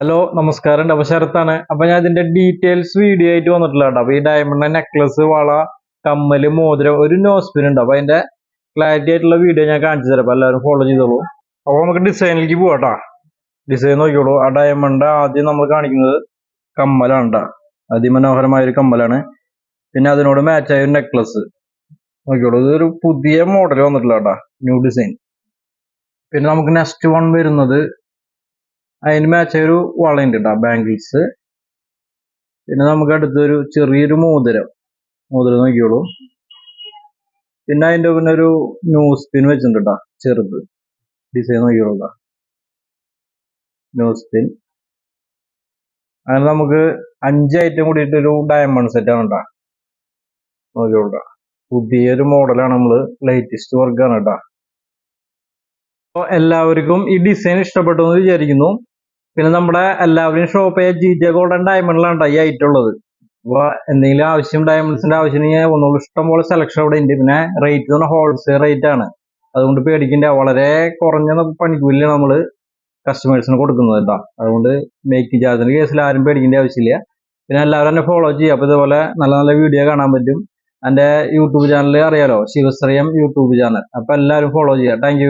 Hello നമസ്കാരം. അപ്പൊ ശരത്താണ്. അപ്പൊ ഞാൻ ഇതിന്റെ ഡീറ്റെയിൽസ് വീഡിയോ ആയിട്ട് വന്നിട്ടില്ല കേട്ടോ അപ്പൊ ഈ ഡയമണ്ട് നെക്ലസ് വള കമ്മൽ മോതിരം ഒരു നോസ്പിൻ ഉണ്ട്. അപ്പൊ അതിന്റെ ക്ലാരിറ്റി ആയിട്ടുള്ള വീഡിയോ ഞാൻ കാണിച്ചു തരാം. എല്ലാവരും ഫോളോ ചെയ്തോളൂ. അപ്പൊ നമുക്ക് ഡിസൈനിലേക്ക് പോവാട്ടാ. ഡിസൈൻ നോക്കിയോളൂ ആ ഡയമണ്ട് ആദ്യം നമ്മൾ കാണിക്കുന്നത് കമ്മലാണ് അതിമനോഹരമായ ഒരു കമ്മലാണ്. പിന്നെ അതിനോട് മാച്ച് ആയ ഒരു നെക്ലസ് നോക്കിയോളൂ ഇതൊരു പുതിയ മോഡൽ വന്നിട്ടില്ല കേട്ടോ ന്യൂ ഡിസൈൻ പിന്നെ നമുക്ക് നെക്സ്റ്റ് വൺ വരുന്നത് അതിന് മാച്ച് ഒരു വളയുണ്ട് കേട്ടോ ബാംഗിൾസ് പിന്നെ നമുക്ക് അടുത്തൊരു ചെറിയൊരു മോതിരം. മോതിരം നോക്കിയോളൂ പിന്നെ അതിന്റെ പിന്നെ ഒരു ന്യൂസ് പിൻ വെച്ചിട്ടുണ്ട് കേട്ടോ ചെറുത്. ഡിസൈൻ നോക്കിയോളൂ ന്യൂസ് പിൻ അങ്ങനെ നമുക്ക് അഞ്ച് ഐറ്റം കൂടിയിട്ട് ഒരു ഡയമണ്ട് സെറ്റ് ആണ് കേട്ടോ നോക്കിയോളൂ. പുതിയൊരു മോഡലാണ് നമ്മൾ ലേറ്റസ്റ്റ് വർക്കാണ് കേട്ടോ അപ്പോൾ എല്ലാവർക്കും ഈ ഡിസൈൻ ഇഷ്ടപ്പെട്ടു എന്ന് വിചാരിക്കുന്നു. പിന്നെ നമ്മുടെ എല്ലാവരും ഷോപ്പ് ജി ജെ ഗോൾഡൻ ഡയമണ്ടിലാണ് ഈ ഐറ്റം ഉള്ളത്. അപ്പോൾ എന്തെങ്കിലും ആവശ്യം ഡയമണ്ട്സിന്റെ ആവശ്യം ഉണ്ടെങ്കിൽ ഒന്നുകൂടി ഇഷ്ടം പോലെ സെലക്ഷൻ അവിടെ ഉണ്ട് പിന്നെ റേറ്റ് എന്ന് ഹോൾസെയിൽ റേറ്റ് ആണ്. അതുകൊണ്ട് പേടിക്കേണ്ട. വളരെ കുറഞ്ഞ പണിക്കൂലിയാണ് നമ്മൾ കസ്റ്റമേഴ്സിന് കൊടുക്കുന്നത് കേട്ടോ അതുകൊണ്ട് മേക്ക് ചാർജിന്റെ കേസിൽ ആരും പേടിക്കേണ്ട ആവശ്യമില്ല. പിന്നെ എല്ലാവരും എന്നെ ഫോളോ ചെയ്യുക. അപ്പോൾ ഇതുപോലെ നല്ല നല്ല വീഡിയോ കാണാൻ പറ്റും. എന്റെ യൂട്യൂബ് ചാനൽ അറിയാലോ? ശിവശ്രീയം യൂട്യൂബ് ചാനൽ അപ്പോൾ എല്ലാവരും ഫോളോ ചെയ്യുക. താങ്ക്